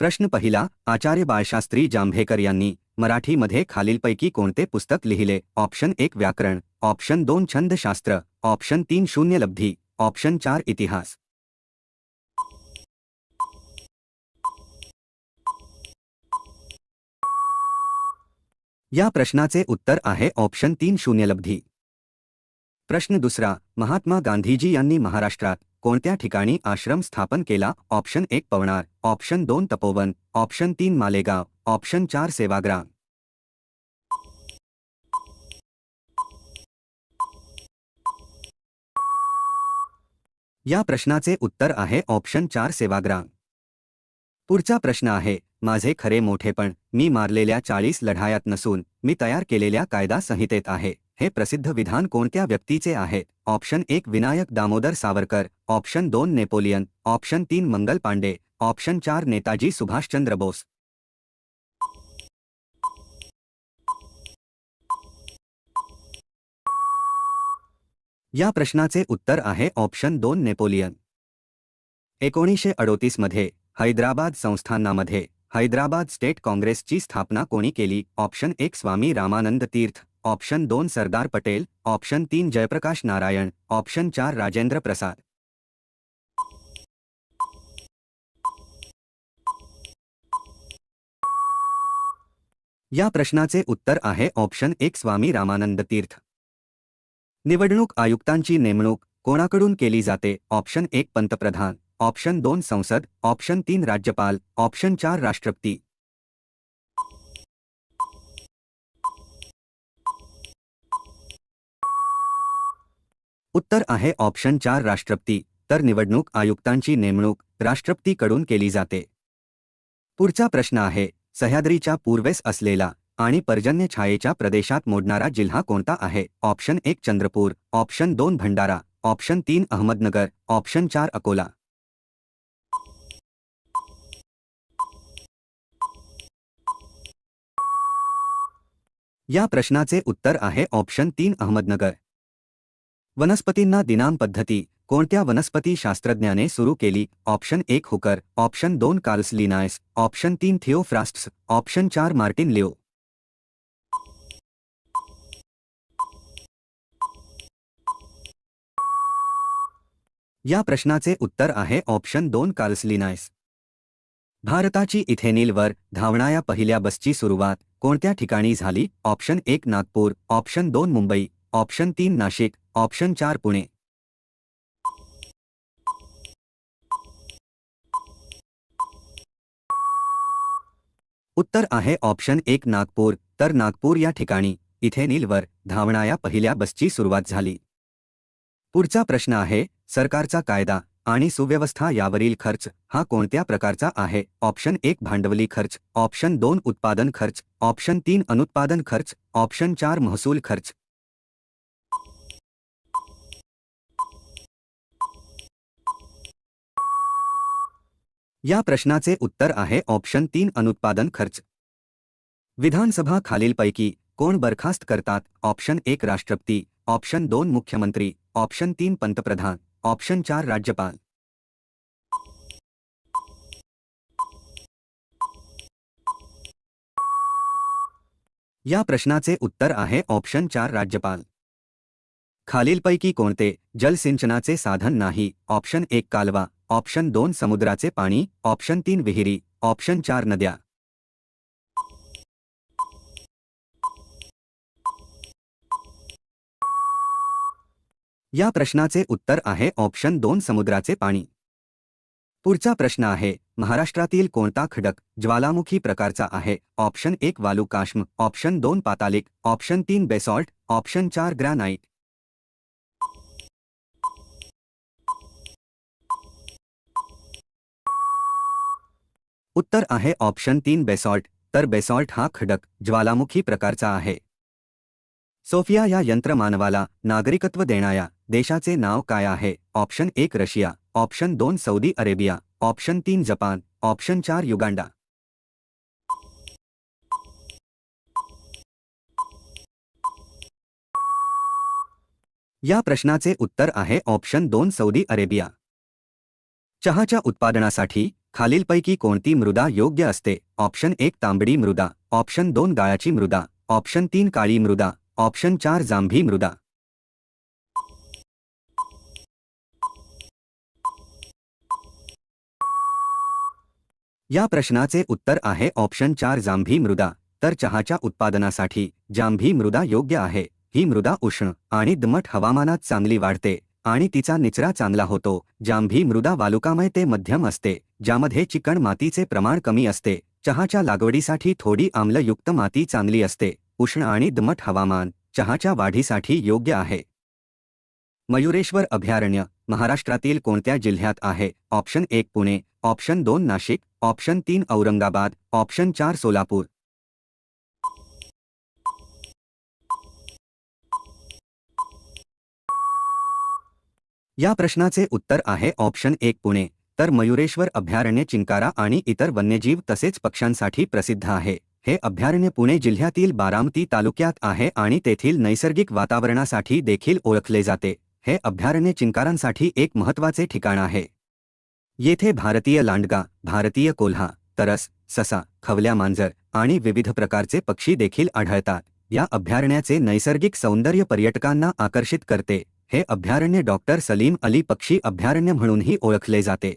प्रश्न पहिला आचार्य बाळशास्त्री जांभेकर यांनी मराठीमध्ये खालीलपैकी कोणते पुस्तक लिहिले? ऑप्शन एक व्याकरण. ऑप्शन दोन छंदशास्त्र. ऑप्शन तीन शून्य लब्धी ऑप्शन चार इतिहास. या प्रश्नाचे उत्तर आहे ऑप्शन तीन शून्य लब्धी प्रश्न दुसरा महात्मा गांधीजी यांनी महाराष्ट्रात कोणत्या ठिकाणी आश्रम स्थापन केला? ऑप्शन एक पवनार ऑप्शन दोन तपोवन ऑप्शन तीन मालेगाव ऑप्शन चार सेवाग्राम. या प्रश्नाचे उत्तर आहे ऑप्शन चार सेवाग्राम. पुढचा प्रश्न आहे माझे खरे मोठेपण मी मारलेल्या चाळीस लढायात नसून मी तयार केलेल्या कायदा संहितेत आहे. हे प्रसिद्ध विधान कोणत्या व्यक्तीचे आहे? ऑप्शन एक विनायक दामोदर सावरकर. ऑप्शन दोन नेपोलियन. ऑप्शन तीन मंगल पांडे. ऑप्शन चार नेताजी सुभाषचंद्र बोस. या प्रश्नाचे उत्तर आहे ऑप्शन दोन नेपोलियन. एकोणीसशे अडोतीसमध्ये हैदराबाद संस्थानामध्ये हैदराबाद स्टेट काँग्रेसची स्थापना कोणी केली? ऑप्शन एक स्वामी रामानंद तीर्थ. ऑप्शन दोन सरदार पटेल ऑप्शन तीन जयप्रकाश नारायण ऑप्शन चार राजेंद्र प्रसाद. या प्रश्नाचे उत्तर आहे ऑप्शन एक स्वामी रामानंद तीर्थ. निवडणूक आयुक्तांची नेमणूक कोणाकडून केली जाते? ऑप्शन एक पंतप्रधान ऑप्शन दोन संसद ऑप्शन तीन राज्यपाल ऑप्शन चार राष्ट्रपती. उत्तर आहे ऑप्शन चार राष्ट्रपती तर निवडणूक आयुक्तांची नेमणूक राष्ट्रपतीकडून केली जाते. पुढचा प्रश्न आहे सह्याद्रीच्या पूर्वेस असलेला आणि पर्जन्य छायेच्या प्रदेशात मोडणारा जिल्हा कोणता आहे? ऑप्शन एक चंद्रपूर ऑप्शन दोन भंडारा ऑप्शन तीन अहमदनगर ऑप्शन चार अकोला. या प्रश्नाचे उत्तर आहे ऑप्शन तीन अहमदनगर. वनस्पतींना दिनाम पद्धती. कोणत्या वनस्पती शास्त्रज्ञाने सुरू केली? ऑप्शन एक हुकर ऑप्शन दोन कार्ल्स लिनायस ऑप्शन तीन थिओफ्रास्ट्स ऑप्शन चार मार्टिन लिओ. या प्रश्नाचे उत्तर आहे ऑप्शन दोन कार्ल्स लिनायस. भारताची इथेनिलवर धावणाऱ्या पहिल्या बसची सुरुवात कोणत्या ठिकाणी झाली? ऑप्शन एक नागपूर ऑप्शन दोन मुंबई ऑप्शन तीन नाशिक ऑप्शन चार पुणे. उत्तर आहे ऑप्शन एक नागपूर तर नागपूर या ठिकाणी. इथे नीलवर धावणाऱ्या पहिल्या बसची सुरुवात झाली. पुढचा प्रश्न आहे सरकारचा कायदा आणि सुव्यवस्था यावरील खर्च हा कोणत्या प्रकारचा आहे? ऑप्शन एक भांडवली खर्च ऑप्शन दोन उत्पादन खर्च ऑप्शन तीन अनुत्पादन खर्च ऑप्शन चार महसूल खर्च. या प्रश्नाचे उत्तर आहे ऑप्शन तीन, अनुत्पादन खर्च. विधानसभा खालीलपैकी कोण बरखास्त करतात? ऑप्शन एक, राष्ट्रपती. ऑप्शन दोन, मुख्यमंत्री. ऑप्शन तीन, पंतप्रधान. ऑप्शन चार, राज्यपाल. या प्रश्नाचे उत्तर आहे ऑप्शन चार, राज्यपाल. खालीलपैकी कोणते? जलसिंचनाचे साधन नाही. ऑप्शन एक, कालवा. ऑप्शन दोन समुद्राचे पाणी ऑप्शन तीन विहिरी ऑप्शन चार नद्या. या प्रश्नाचे उत्तर आहे ऑप्शन दोन समुद्राचे पाणी. पुढचा प्रश्न आहे महाराष्ट्रातील कोणता खडक ज्वालामुखी प्रकारचा आहे? ऑप्शन एक वालुकाश्म ऑप्शन दोन पातालिक ऑप्शन तीन बेसॉल्ट ऑप्शन चार ग्रॅनाइट. उत्तर आहे ऑप्शन तीन बेसॉल्ट. तर बेसॉल्ट हा खडक ज्वालामुखी प्रकारचा आहे. सोफिया या यंत्रमानवाला नागरिकत्व देणाऱ्या देशाचे नाव काय आहे? ऑप्शन एक रशिया ऑप्शन दोन सौदी अरेबिया ऑप्शन तीन जपान ऑप्शन चार युगांडा. या प्रश्नाचे उत्तर आहे ऑप्शन दोन सौदी अरेबिया. चहाच्या उत्पादनासाठी खालीलपैकी कोणती मृदा योग्य असते? ऑप्शन एक तांबडी मृदा ऑप्शन दोन गाळाची मृदा ऑप्शन तीन काळी मृदा ऑप्शन चार जांभी मृदा. या प्रश्नाचे उत्तर आहे ऑप्शन चार जांभी मृदा तर चहाच्या उत्पादनासाठी जांभी मृदा योग्य आहे. ही मृदा उष्ण आणि दमट हवामानात चांगली वाढते आणि तिचा निचरा चांगला होतो. जांभी मृदा वालुकामय ते मध्यम असते. ज्यामध्ये चिकण मातीचे प्रमाण कमी असते. चहाच्या लागवडीसाठी थोडी आम्लयुक्त माती चांगली असते. उष्ण आणि दमट हवामान चहाच्या वाढीसाठी योग्य आहे. मयुरेश्वर अभयारण्य महाराष्ट्रातील कोणत्या जिल्ह्यात आहे? ऑप्शन एक पुणे ऑप्शन दोन नाशिक ऑप्शन तीन औरंगाबाद ऑप्शन चार सोलापूर. या प्रश्नाचे उत्तर आहे ऑप्शन एक पुणे. तर मयुरेश्वर अभयारण्य चिंकारा आणि इतर वन्यजीव तसेच पक्ष्यांसाठी प्रसिद्ध आहे. हे अभयारण्य पुणे जिल्ह्यातील बारामती तालुक्यात आहे आणि तेथील नैसर्गिक वातावरणासाठी देखील ओळखले जाते. हे अभयारण्य चिंकारांसाठी एक महत्त्वाचे ठिकाण आहे. येथे भारतीय लांडगा भारतीय कोल्हा तरस ससा खवल्या मांजर आणि विविध प्रकारचे पक्षी देखील आढळतात. या अभयारण्याचे नैसर्गिक सौंदर्य पर्यटकांना आकर्षित करते. हे अभयारण्य डॉक्टर सलीम अली पक्षी अभयारण्य म्हणूनही ओळखले जाते.